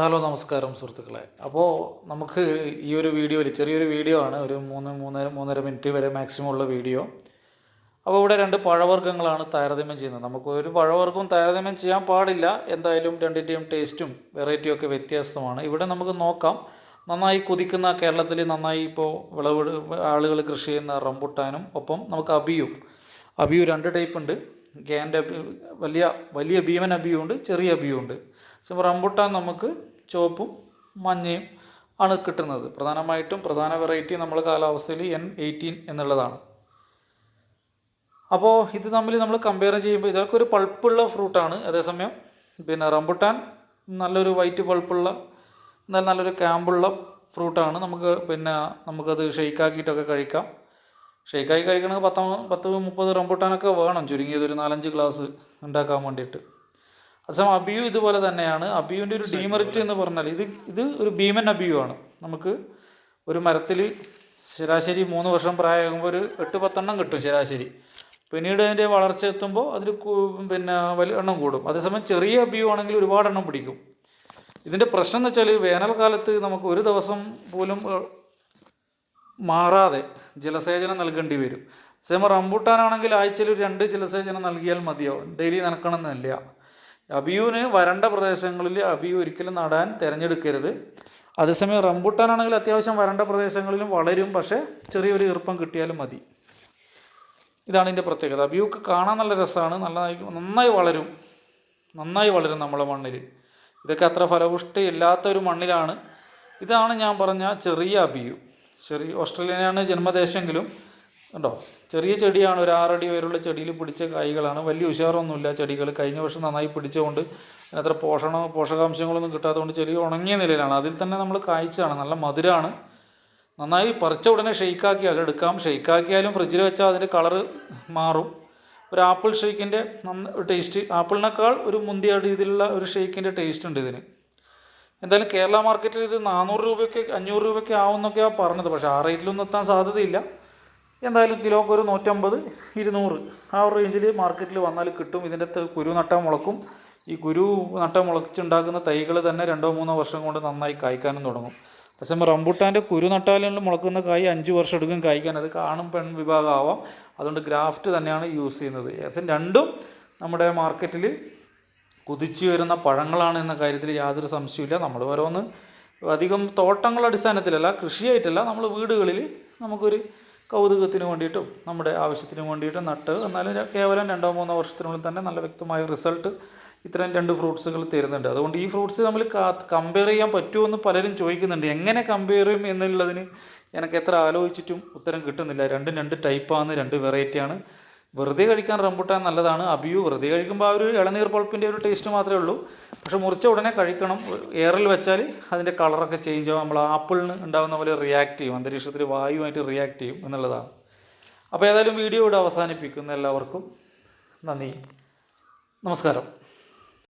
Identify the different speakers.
Speaker 1: Hello നമസ്കാരം സുഹൃത്തുക്കളെ. അപ്പോൾ നമുക്ക് ഈ ഒരു വീഡിയോയിൽ ചെറിയൊരു വീഡിയോ ആണ്. ഒരു മൂന്ന് മൂന്നര മൂന്നര മിനിറ്റ് വരെ മാക്സിമം ഉള്ള വീഡിയോ. അപ്പോൾ ഇവിടെ രണ്ട് പഴവർഗങ്ങളാണ് താരതമ്യം ചെയ്യുന്നത്. നമുക്ക് ഒരു പഴവർഗവും താരതമ്യം ചെയ്യാൻ പാടില്ല. എന്തായാലും രണ്ടിന്റെയും ടേസ്റ്റും വെറൈറ്റിയും ഒക്കെ വ്യത്യസ്തമാണ് ഇവിടെ നമുക്ക് നോക്കാം. നന്നായി കുതിക്കുന്ന കേരളത്തിൽ നന്നായി ഇപ്പോൾ വിളവ് ആളുകൾ കൃഷി ചെയ്യുന്ന റംബുട്ടാനും ഒപ്പം നമുക്ക് അബിയും. അബിയു രണ്ട് ടൈപ്പ് ഉണ്ട്. ഗ്യാന്റെ വലിയ വലിയ ഭീമൻ അബിയും ഉണ്ട് ചെറിയ അബിയും ഉണ്ട്. പക്ഷേ റംബുട്ടാൻ നമുക്ക് ചുവപ്പും മഞ്ഞയും ആണ് കിട്ടുന്നത്. പ്രധാനമായിട്ടും പ്രധാന വെറൈറ്റി നമ്മൾ കാലാവസ്ഥയിൽ എൻ എയ്റ്റീൻ എന്നുള്ളതാണ്. അപ്പോൾ ഇത് തമ്മിൽ നമ്മൾ കമ്പയർ ചെയ്യുമ്പോൾ ഇതൊക്കെ ഒരു പൾപ്പുള്ള ഫ്രൂട്ടാണ് അതേസമയം പിന്നെ റംബുട്ടാൻ നല്ലൊരു വൈറ്റ് പൾപ്പുള്ള എന്നാൽ നല്ലൊരു ക്യാമ്പുള്ള ഫ്രൂട്ടാണ് നമുക്ക് പിന്നെ നമുക്കത് ഷെയ്ക്കാക്കിയിട്ടൊക്കെ കഴിക്കാം. ഷെയ്ക്കാക്കി കഴിക്കണമെങ്കിൽ പത്ത് പത്ത് മുപ്പത് റംബുട്ടാനൊക്കെ വേണം. ചുരുങ്ങിയത് ഒരു നാലഞ്ച് ഗ്ലാസ് ഉണ്ടാക്കാൻ വേണ്ടിയിട്ട്. അതേസമയം അബിയു ഇതുപോലെ തന്നെയാണ്. അബിയുവിന്റെ ഒരു ഡീമെറിറ്റ് എന്ന് പറഞ്ഞാൽ ഇത് ഇത് ഒരു ഭീമൻ അബിയു ആണ്. നമുക്ക് ഒരു മരത്തിൽ ശരാശരി മൂന്ന് വർഷം പ്രായമാകുമ്പോൾ ഒരു എട്ട് പത്തെണ്ണം കിട്ടും ശരാശരി. പിന്നീട് അതിന്റെ വളർച്ച എത്തുമ്പോൾ അതിൽ പിന്നെ വലിയ എണ്ണം കൂടും. അതേസമയം ചെറിയ അബിയു ആണെങ്കിൽ ഒരുപാട് എണ്ണം പിടിക്കും. ഇതിന്റെ പ്രശ്നം എന്ന് വെച്ചാൽ വേനൽക്കാലത്ത് നമുക്ക് ഒരു ദിവസം പോലും മാറാതെ ജലസേചനം നൽകേണ്ടി വരും. സെമ റംബൂട്ടാനാണെങ്കിൽ ആഴ്ചയിൽ രണ്ട് ജലസേചനം നൽകിയാൽ മതിയോ ഡെയിലി നനക്കണമെന്നില്ല. അബിയുവിന് വരണ്ട പ്രദേശങ്ങളിൽ അബിയു ഒരിക്കലും നടാൻ തിരഞ്ഞെടുക്കരുത്. അതേസമയം റംബൂട്ടാനാണെങ്കിൽ അത്യാവശ്യം വരണ്ട പ്രദേശങ്ങളിലും വളരും പക്ഷേ ചെറിയൊരു ഈർപ്പം കിട്ടിയാലും മതി. ഇതാണ് ഇതിന്റെ പ്രത്യേകത. അബിയുക്ക് കാണാൻ നല്ല രസമാണ്. നല്ലതായി നന്നായി വളരും. നന്നായി വളരും നമ്മളെ മണ്ണിൽ ഇതൊക്കെ അത്ര ഫലപുഷ്ടി ഇല്ലാത്ത ഒരു മണ്ണിലാണ്. ഇതാണ് ഞാൻ പറഞ്ഞ ചെറിയ അബിയു. ചെറിയ ഓസ്ട്രേലിയനാണ് ജന്മദേശമെങ്കിലും കണ്ടോ ചെറിയ ചെടിയാണ് ഒരു ആറടി വരെയുള്ള ചെടിയിൽ പിടിച്ച കായ്കളാണ്. വലിയ ഉഷാറൊന്നുമില്ല ചെടികൾ. കഴിഞ്ഞ വർഷം നന്നായി പിടിച്ചുകൊണ്ട് അതിനത്ര പോഷണ പോഷകാംശങ്ങളൊന്നും കിട്ടാത്തതുകൊണ്ട് ചെടി ഉണങ്ങിയ നിലയിലാണ്. അതിൽ തന്നെ നമ്മൾ കായ്ച്ചതാണ് നല്ല മധുരമാണ് നന്നായി പറിച്ച ഉടനെ ഷെയ്ക്കാക്കിയാൽ എടുക്കാം. ഷെയ്ക്കാക്കിയാലും ഫ്രിഡ്ജിൽ വെച്ചാൽ അതിന്റെ കളറ് മാറും. ഒരു ആപ്പിൾ ഷെയ്ക്കിന്റെ ടേസ്റ്റ് ആപ്പിളിനേക്കാൾ ഒരു മുന്തിയ രീതിയിലുള്ള ഒരു ഷെയ്ക്കിന്റെ ടേസ്റ്റ് ഉണ്ട് ഇതിന്. എന്തായാലും കേരള മാർക്കറ്റിൽ ഇത് നാനൂറ് രൂപയ്ക്ക് അഞ്ഞൂറ് രൂപയ്ക്ക് ആവുമെന്നൊക്കെയാണ് പറഞ്ഞത്. പക്ഷേ ആ റേറ്റിലൊന്നും എത്താൻ സാധ്യതയില്ല. എന്തായാലും കിലോക്ക് ഒരു നൂറ്റമ്പത് ഇരുന്നൂറ്. ആ ഒരു റേഞ്ചിൽ മാർക്കറ്റിൽ വന്നാൽ കിട്ടും. ഇതിന്റെ കുരു നട്ടാൽ മുളക്കും. ഈ കുരു നട്ട മുളച്ചുണ്ടാക്കുന്ന തൈകൾ തന്നെ രണ്ടോ മൂന്നോ വർഷം കൊണ്ട് നന്നായി കായ്ക്കാനും തുടങ്ങും. അതേസമയം റംബുട്ടാന്റെ കുരു നട്ടാലും മുളക്കുന്ന കായ് അഞ്ച് വർഷം എടുക്കും കായ്ക്കാൻ. അത് കാണും പെൺ വിഭാഗമാവാം. അതുകൊണ്ട് ഗ്രാഫ്റ്റ് തന്നെയാണ് യൂസ് ചെയ്യുന്നത്. ഏകദേശം രണ്ടും നമ്മുടെ മാർക്കറ്റിൽ കുതിച്ചു വരുന്ന പഴങ്ങളാണ് എന്ന കാര്യത്തിൽ യാതൊരു സംശയമില്ല നമ്മൾ ഓരോന്ന് അധികം തോട്ടങ്ങളുടെ അടിസ്ഥാനത്തിലല്ല കൃഷിയായിട്ടല്ല. നമ്മൾ വീടുകളിൽ നമുക്കൊരു കൗതുകത്തിന് വേണ്ടിയിട്ടും നമ്മുടെ ആവശ്യത്തിന് വേണ്ടിയിട്ടും നട്ട് എന്നാലും കേവലം രണ്ടോ മൂന്നോ വർഷത്തിനുള്ളിൽ തന്നെ നല്ല വ്യക്തമായ റിസൾട്ട് ഇത്തരം രണ്ട് ഫ്രൂട്ട്സുകൾ തരുന്നുണ്ട്. അതുകൊണ്ട് ഈ ഫ്രൂട്ട്സ് നമ്മൾ കമ്പയർ ചെയ്യാൻ പറ്റുമെന്ന് പലരും ചോദിക്കുന്നുണ്ട്. എങ്ങനെ കമ്പയർ ചെയ്യും എന്നുള്ളതിന് എനിക്ക് എത്ര ആലോചിച്ചിട്ടും ഉത്തരം കിട്ടുന്നില്ല. രണ്ടും രണ്ട് ടൈപ്പാണ് രണ്ട് വെറൈറ്റിയാണ് വെറുതെ കഴിക്കാൻ റംബുട്ടാൻ നല്ലതാണ്. അബിയു വെറുതെ കഴിക്കുമ്പോൾ ആ ഒരു ഇളനീർ പൾപ്പിന്റെ ഒരു ടേസ്റ്റ് മാത്രമേ ഉള്ളൂ. പക്ഷെ മുറിച്ച ഉടനെ കഴിക്കണം. എയറിൽ വെച്ചാൽ അതിന്റെ കളറൊക്കെ ചേഞ്ച് ആവും. നമ്മൾ ആപ്പിളിന് ഉണ്ടാകുന്ന പോലെ റിയാക്ട് ചെയ്യും. അന്തരീക്ഷത്തിൽ വായുമായിട്ട് റിയാക്ട് ചെയ്യും എന്നുള്ളതാണ്. അപ്പോൾ ഏതായാലും വീഡിയോ ഇവിടെ അവസാനിപ്പിക്കുന്ന. എല്ലാവർക്കും നന്ദി. നമസ്കാരം.